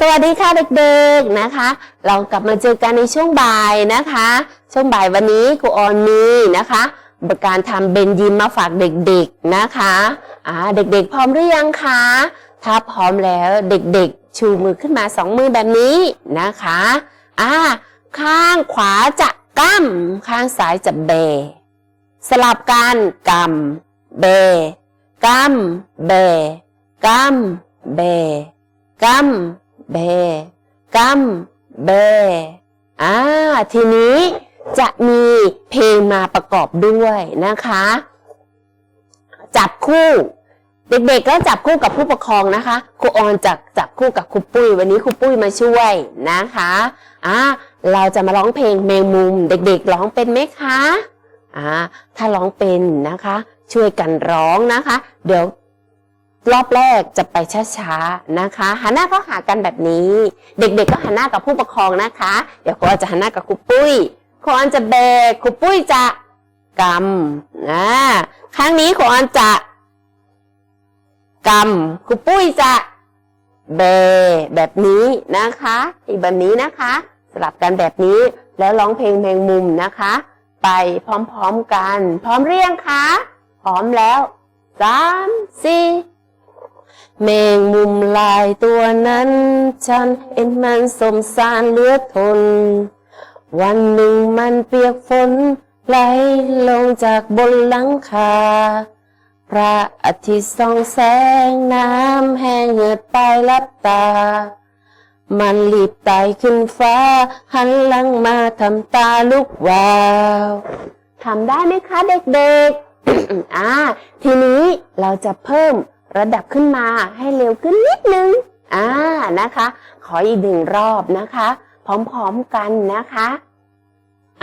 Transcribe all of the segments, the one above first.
สวัสดีค่ะเด็กๆนะคะ เรากลับมาเจอกันในช่วงบ่ายนะคะ ช่วงบ่ายวันนี้ครูออนมีนะคะการทำเบนยิมมาฝากเด็กๆนะคะอ่าเด็กๆ พร้อมหรือยังคะถ้าพร้อมแล้วเด็กๆ ชูมือขึ้นมาสองมือแบบนี้นะคะอ่าข้างขวาจะกั้มข้างซ้ายจะเบ สลับกันกำเบกำเบกำเบกำ เบกำเบอ่าทีนี้จะมีเพลงมาประกอบด้วยนะคะ จับคู่ เด็กๆก็จับคู่กับผู้ปกครองนะคะครูออนจับจับคู่กับครูปุ้ยวันนี้ครูปุ้ยมาช่วยนะคะอ่าเราจะมาร้องเพลงแมงมุม เด็กๆร้องเป็นไหมคะอ่าถ้าร้องเป็นนะคะ ช่วยกันร้องนะคะ เดี๋ยว รอบแรกจะไปช้าๆนะคะหันหน้าเข้าหากันแบบนี้ เด็กๆก็หันหน้ากับผู้ปกครองนะคะ เดี๋ยวครูออนจะหันหน้ากับครูปุ้ยครูออนจะเบรกครูปุ้ยจะกำนะครั้งนี้ครูออนจะกำครูปุ้ยจะเบแบบนี้นะคะ อีกแบบนี้นะคะ สลับกันแบบนี้แล้วร้องเพลงแมงมุมนะคะ ไปพร้อมๆกัน พร้อมเรียงคะพร้อมแล้วสามสี่ แมงมุมลายตัวนั้น ฉันเห็นมันสมสารเหลือทน วันหนึ่งมันเปียกฝนไหลลงจากบนหลังคา พระอาทิตย์ส่องแสงน้ำแห้งเหือดไปลับตา มันรีบไต่ขึ้นฟ้า หันหลังมาทำตาลุกวาวทำได้ไหมคะเด็กๆ อ่า ทีนี้เราจะเพิ่ม ระดับขึ้นมาให้เร็วขึ้นนิดนึง อ่านะคะ ขออีกหนึ่งรอบนะคะ พร้อมๆกันนะคะ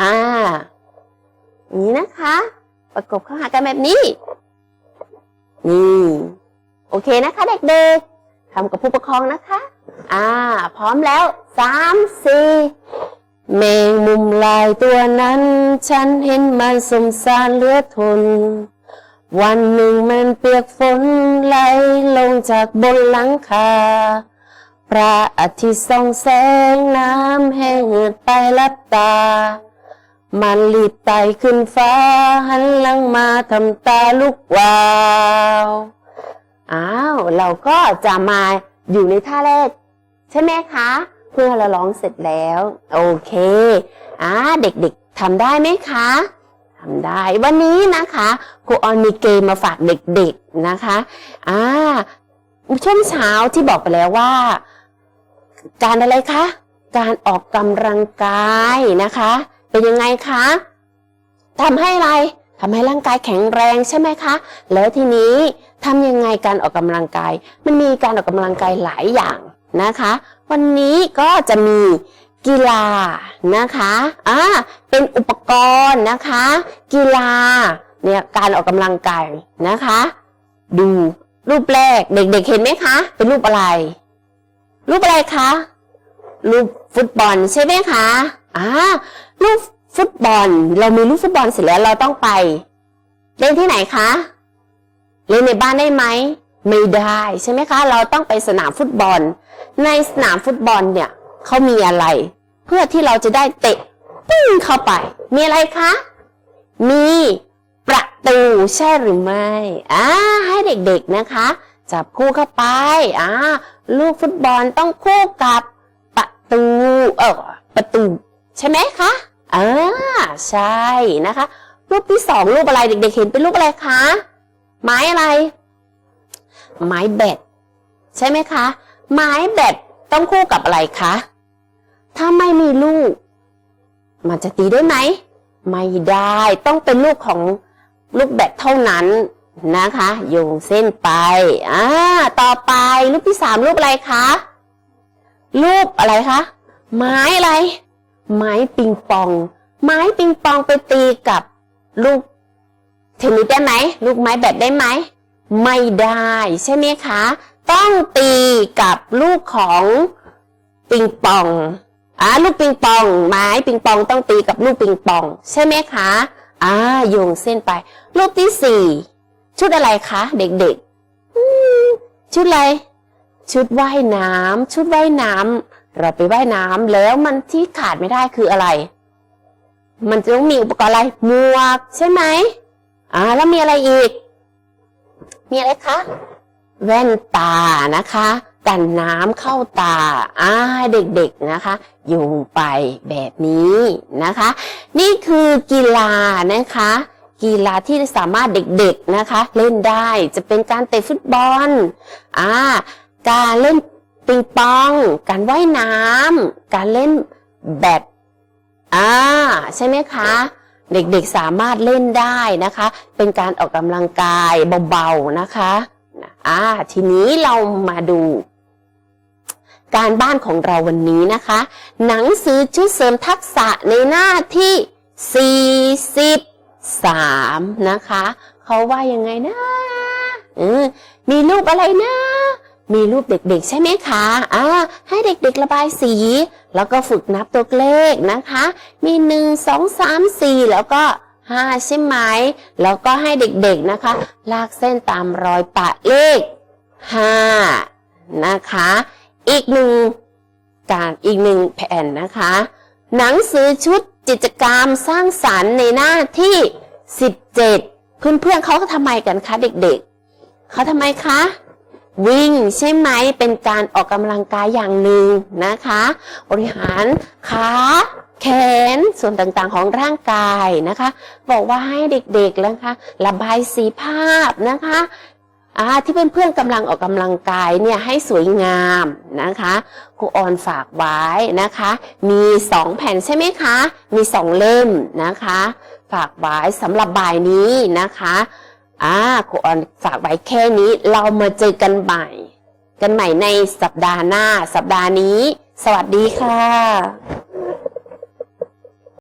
อ่า นี้นะคะ ประกบเข้าหากันแบบนี้ นี่ โอเคนะคะ เด็กๆทำกับผู้ปกครองนะคะ อ่า พร้อมแล้วสามสี่แมงมุมลายตัวนั้น ฉันเห็นมันสมสารเหลือทน วันหนึ่งมันเปียกฝนไหลลงจากบนหลังคา พระอาทิตย์ส่องแสงน้ำแห้งเหือดไปลับตา มันรีบไต่ขึ้นฟ้า หันหลังมาทำตาลุกวาว อ้าว เราก็จะมาอยู่ในท่าแรก ใช่ไหมคะ เพื่อเราร้องเสร็จแล้ว โอเค อ่าเด็กๆทำได้ไหมคะ ทำได้วันนี้นะคะครูออนมีเกมมาฝากเด็กๆนะคะอ่าช่วงเช้าที่บอกไปแล้วว่า การอะไรคะ การออกกำลังกายนะคะ เป็นยังไงคะทำให้อะไรทำให้ร่างกายแข็งแรงใช่ไหมคะ แล้วทีนี้ทำยังไงการออกกำลังกาย มันมีการออกกำลังกายหลายอย่างนะคะ วันนี้ก็จะมี กีฬานะคะอ่าเป็นอุปกรณ์นะคะ กีฬาเนี่ยการออกกำลังกายนะคะ ดูรูปแรกเด็กๆเห็นไหมคะ เป็นรูปอะไร รูปอะไรคะรูปฟุตบอลใช่ไหมคะอ่ารูปฟุตบอล เรามีลูกฟุตบอลเสร็จแล้วเราต้องไป เล่นที่ไหนคะเล่นในบ้านได้ไหมไม่ได้ใช่ไหมคะ เราต้องไปสนามฟุตบอล ในสนามฟุตบอลเนี่ย เขามีอะไร เพื่อที่เราจะได้เตะปึ้งเข้าไป มีอะไรคะ มีประตูใช่หรือไม่อ่าให้เด็กๆนะคะ จับคู่เข้าไปอ่าลูกฟุตบอลต้องคู่กับประตู เออประตู ใช่ไหมคะอ่าใช่นะคะรูปที่สองรูปอะไรเด็ก ๆ เห็นเป็นรูปอะไรคะไม้อะไร ไม้แบตใช่ไหมคะ ไม้แบตต้องคู่กับอะไรคะ ถ้าไม่มีลูก มันจะตีได้ไหม ไม่ได้ต้องเป็นลูกของลูกแบตเท่านั้นนะคะโยงเส้นไปอ่าต่อไปรูปที่สามรูปอะไรคะรูปอะไรคะไม้อะไร ไม้ปิงปอง ไม้ปิงปองไปตีกับลูกเทนนิสได้ไหมลูกไม้แบตได้ไหมไม่ได้ใช่ไหมคะ ต้องตีกับลูกของปิงปอง อ่าลูกปิงปอง ไม้ปิงปองต้องตีกับลูกปิงปอง ใช่ไหมคะอ่าโยงเส้นไป รูปที่สี่ชุดอะไรคะ เด็กๆชุดอะไร ชุดว่ายน้ำชุดว่ายน้ำเราไปว่ายน้ำแล้วมันที่ขาดไม่ได้คืออะไร มันจะต้องมีอุปกรณ์อะไรหมวกใช่ไหมอ่าแล้วมีอะไรอีก มีอะไรคะ แว่นตานะคะ กันน้ำเข้าตาอ่าเด็กๆนะคะโยงไปแบบนี้นะคะ นี่คือกีฬานะคะ กีฬาที่สามารถเด็กๆนะคะ เล่นได้จะเป็นการเตะฟุตบอลอ่าการเล่นปิงปอง การว่ายน้ำการเล่นแบดอ่าใช่ไหมคะเด็กๆสามารถเล่นได้นะคะ เป็นการออกกำลังกายเบาๆนะคะ อ่า ทีนี้เรามาดู การบ้านของเราวันนี้นะคะ หนังสือชุดเสริมทักษะในหน้าที่ 43 นะคะ เขาว่ายังไงนะออมีรูปอะไรนะ มีรูปเด็กๆใช่ไหมคะอ่าให้เด็กๆระบายสี แล้วก็ฝึกนับตัวเลขนะคะ มีหนึ่งสองสามสี่แล้วก็ห้าใช่ไหม แล้วก็ให้เด็กๆนะคะ ลากเส้นตามรอยปะเลขห้านะคะ อีกหนึ่งการอีกหนึ่งแผ่นนะคะ หนังสือชุดกิจกรรมสร้างสรรค์ในหน้าที่ 17 เพื่อนๆเขาทำไมกันคะเด็กๆ เขาทำไมคะ วิ่งใช่ไหมเป็นการออกกำลังกายอย่างหนึ่งนะคะ บริหารขาแขนส่วนต่างๆของร่างกายนะคะ บอกว่าให้เด็กๆนะคะ ระบายสีภาพนะคะ อ่าที่เพื่อนๆกำลังออกกำลังกายเนี่ยให้สวยงามนะคะครูออนฝากไว้นะคะ มีสองแผ่นใช่ไหมคะ มีสองเล่มนะคะ ฝากไว้สำหรับบ่ายนี้นะคะอ่าครูออนฝากไว้แค่นี้เรามาเจอกันใหม่ กันใหม่ในสัปดาห์หน้าสัปดาห์นี้ สวัสดีค่ะ